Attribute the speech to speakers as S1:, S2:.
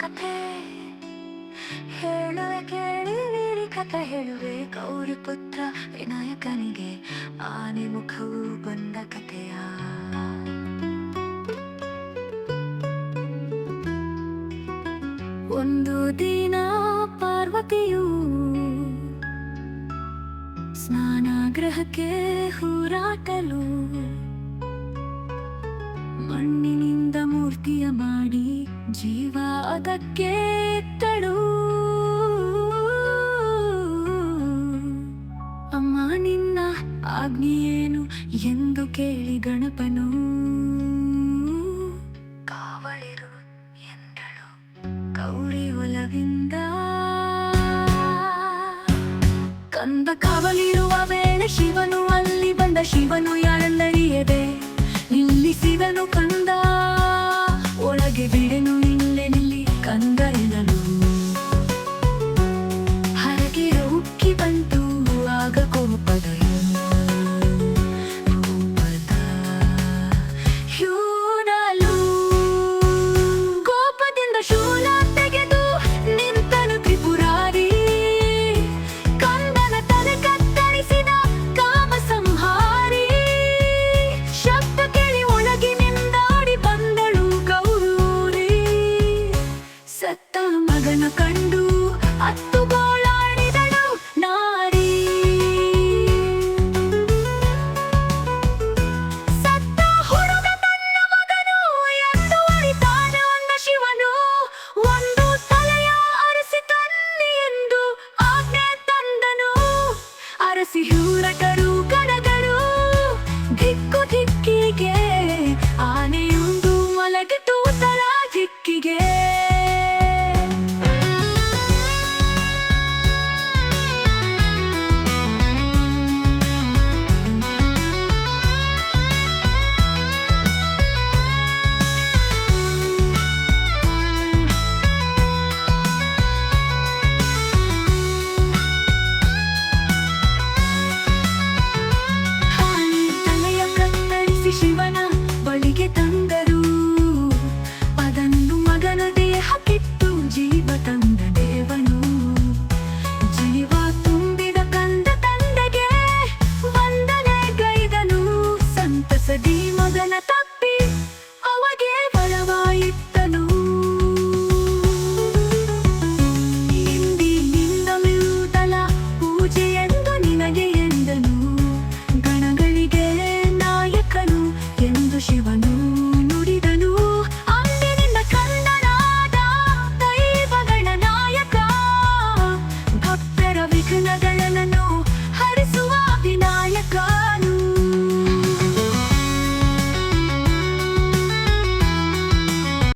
S1: ಕಥೆ ಹೇಳುವೆ ಕೇಳಿರಿ ಕಥೆ ಹೇಳುವೆ. ಗೌರಿ ಪುತ್ರ ವಿನಾಯಕನಿಗೆ ಆನೆ ಮುಖವು ಬಂದ ಕಥೆಯ. ಒಂದು ದಿನ ಪಾರ್ವತಿಯು ಸ್ನಾನಾಗ್ರಹಕ್ಕೆ ಹೂರಾಟಲು ಮಣ್ಣಿನಿಂದ ಮೂರ್ತಿಯ ಮಾಡಿ ಜೀವ ಅದಕ್ಕೆ ತಳು ಅಮ್ಮ ನಿನ್ನ ಆಜ್ಞೆಯೇನು ಎಂದು ಕೇಳಿ ಗಣಪನು. ಕಾವಳಿರು ಎಂದಳು ಗೌರಿ ಒಲವಿಂದ. ಕಂದ ಕಾವಲಿರುವ ವೇಳೆ ಶಿವನು ಅಲ್ಲಿ ಬಂದ ಶಿವನು ಯಾರೆಂದರಿಯದೆ ನಿಲ್ಲಿಸಿದನು ಮಗನ ಕಂಡು ಹತ್ತು ಗೋಳಾಡಿದಳು ನಾರಿ. ಸತ್ತ ಹುಡುಗ ತನ್ನ ಮಗನು ಎಂದು ಅರಿತಾನೆ ಒಂದ ಶಿವನು, ಒಂದು ತಲೆಯ ಅರಸಿ ತನ್ನಿ ಎಂದು ಆಜ್ಞೆ ತಂದನು. ಅರಸಿ ಹೂರಟರು ಗಣಗಳು ದಿಕ್ಕು ದಿಕ್ಕಿಗೆ, ಆನೆಯೊಂದು ಮಲಗಿತು ತಲ ದಿಕ್ಕಿಗೆ. ತಂದ ಜೀವ ತುಂಬಿದ ಕಂದ ತಂದೆಗೆ ವಂದನೆ ಗೈದನು. ಸಂತಸದಿ ಮಗನ ತಪ್ಪಿ ಅವಗೆ ಬಲವಾಯಿತ್ತನು. ಇಂದಿನಿಂದ ಮಿಳುತ್ತಲ ಪೂಜೆ ಎಂದು ನಿನಗೆ ಎಂದನು. ಗಣಗಳಿಗೆ ನಾಯಕನು ಎಂದು ಶಿವನು